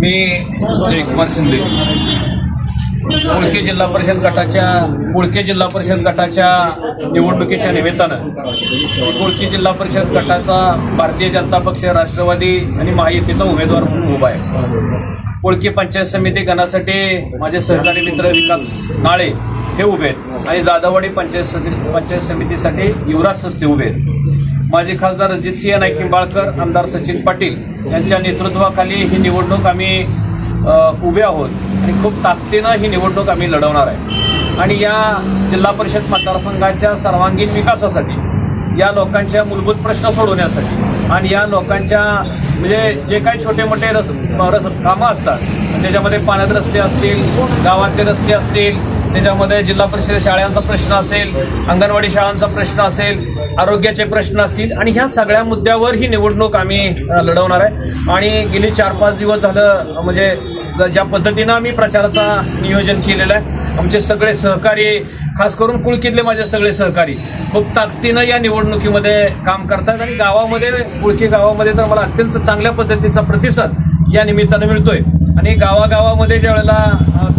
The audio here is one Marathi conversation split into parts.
मी जयकुमार शिंदे. मुळके जिल्हा परिषद गटाच्या मुळके जिल्हा परिषद गटाच्या निवडणुकीच्या निमित्तानं मुळके जिल्हा परिषद गटाचा भारतीय जनता पक्ष राष्ट्रवादी आणि महायुतीचा उमेदवार म्हणून उभा आहे. मुळके पंचायत समिती गणासाठी माझे सहकारी मित्र विकास नाळे हे उभे आहेत. आणि जाधववाडी पंचायत समिती पंचायत समितीसाठी युवराज सस्ते उभे आहेत. माजी खासदार रणजितसिंह नाईक निंबाळकर आमदार सचिन पाटील यांच्या नेतृत्वाखाली ही निवडणूक आम्ही उभे आहोत. आणि खूप ताकदीनं ही निवडणूक आम्ही लढवणार आहे. आणि या जिल्हा परिषद मतदारसंघाच्या सर्वांगीण विकासासाठी या लोकांच्या मूलभूत प्रश्न सोडवण्यासाठी आणि या लोकांच्या म्हणजे जे काही छोटे मोठे रस रस कामं असतात त्याच्यामध्ये पाण्यात रस्ते असतील गावातले रस्ते असतील त्याच्यामध्ये जिल्हा परिषद शाळांचा प्रश्न असेल अंगणवाडी शाळांचा प्रश्न असेल आरोग्याचे प्रश्न असतील आणि ह्या सगळ्या मुद्द्यावर ही निवडणूक आम्ही लढवणार आहे. आणि गेली चार पाच दिवस झालं म्हणजे ज- ज्या पद्धतीनं आम्ही प्रचाराचा नियोजन केलेलं आहे आमचे सगळे सहकारी खास करून कुळकीतले माझे सगळे सहकारी खूप ताकदीनं या निवडणुकीमध्ये काम करतात आणि गावामध्ये कुळकी गावामध्ये तर मला अत्यंत चांगल्या पद्धतीचा प्रतिसाद या निमित्तानं मिळतोय. आणि गावागावामध्ये ज्या वेळेला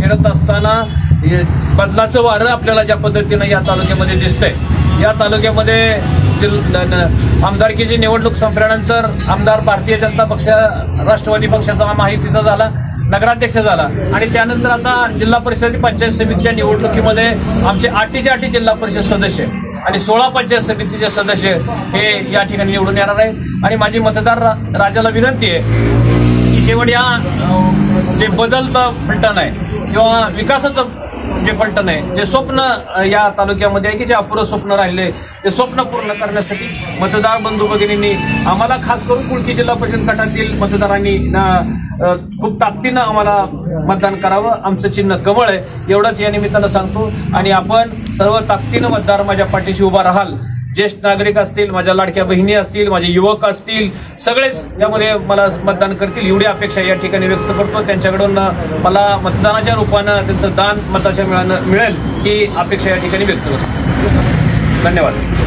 फिरत असताना हे बदलाचं वारं आपल्याला ज्या पद्धतीनं या तालुक्यामध्ये दिसतंय. या तालुक्यामध्ये जिल आमदारकीची निवडणूक संपल्यानंतर आमदार भारतीय जनता पक्ष राष्ट्रवादी पक्षाचा माहितीचा झाला नगराध्यक्ष झाला. आणि त्यानंतर आता जिल्हा परिषद पंचायत समितीच्या निवडणुकीमध्ये आमचे आठीच्या आठी जिल्हा परिषद सदस्य आणि सोळा पंचायत समितीचे सदस्य हे या ठिकाणी निवडून येणार आहेत. आणि माझी मतदार रा- राजाला विनंती आहे की शेवट या जे बदलतं फलटण आहे किंवा विकासाचं जे फलटण आहे जे स्वप्न या तालुक्यामध्ये आहे की जे अपुरं स्वप्न राहिले ते स्वप्न पूर्ण करण्यासाठी मतदार बंधू भगिनींनी आम्हाला खास करून कुळकी जिल्हा परिषद गटातील मतदारांनी खूप ताकदीनं आम्हाला मतदान करावं. आमचं चिन्ह कमळ आहे. एवढंच या निमित्तानं सांगतो. आणि आपण सर्व ताकदीनं मतदार माझ्या पाठीशी उभा राहाल. ज्येष्ठ नागरिक असतील माझ्या लाडक्या बहिणी असतील माझे युवक असतील सगळेच त्यामध्ये मला मतदान करतील. एवढी अपेक्षा या ठिकाणी व्यक्त करतो. त्यांच्याकडून मला मतदानाच्या रूपानं त्यांचं दान मताच्या मिळानं मिळेल ही अपेक्षा या ठिकाणी व्यक्त करतो. धन्यवाद.